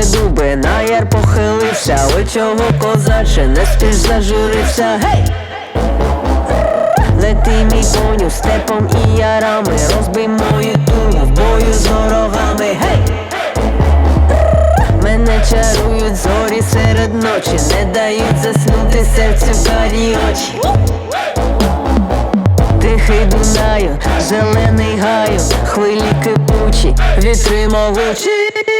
все дуби, на яр похилився, ой чого козаче, не спіш зажурився, гей! Лети мій коню степом і ярами, розбий мою ту в бою з ворогами, гей! Мене чарують зорі серед ночі, не дають заснути серцю карі очі. Тихий Дунаю, зелений гаю, хвилі кипучі, вітри могучі.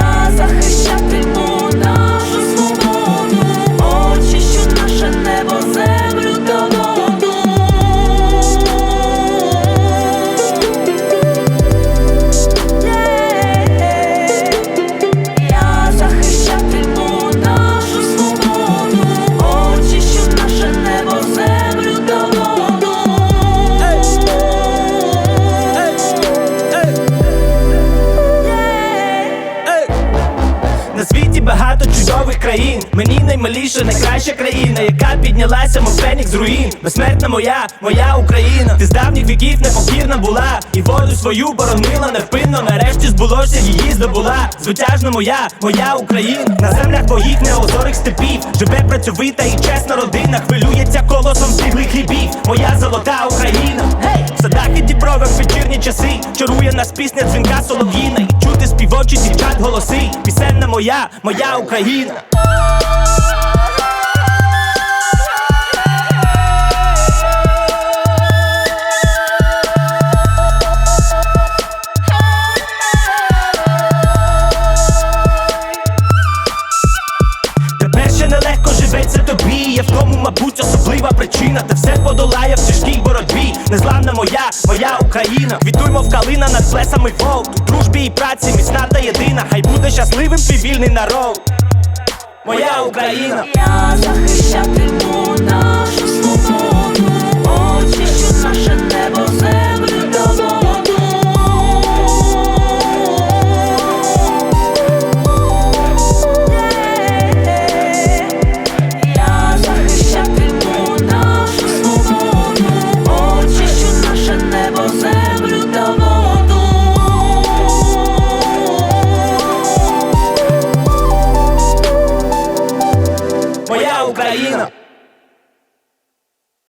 Я захищатиму країн. Мені наймиліша, найкраща країна, яка піднялася, мов фенікс з руїн. Безсмертна моя, моя Україна. Ти з давніх віків непокірна була, і волю свою боронила невпинно. Нарешті збулося, її здобула. Звитяжна моя, моя Україна. На землях твоїх неозорих степів. Живе працьовита і чесна родина. Хвилюється колосом стиглих хлібів. Моя золота Україна. Гей! В садах і дібровах вечірні часи. Чарує нас пісня дзвінка солов'їна. Співочі дівчат голоси. Пісенна моя, моя Україна. Тому, мабуть, особлива причина. Ти все подолає в тяжкій боротьбі. Незламна моя, моя Україна. Квітуймо в калина над плесами вовк. У дружбі і праці міцна та єдина. Хай буде щасливим твій вільний народ. Моя Україна. Я захищатиму нашу കഴിയണം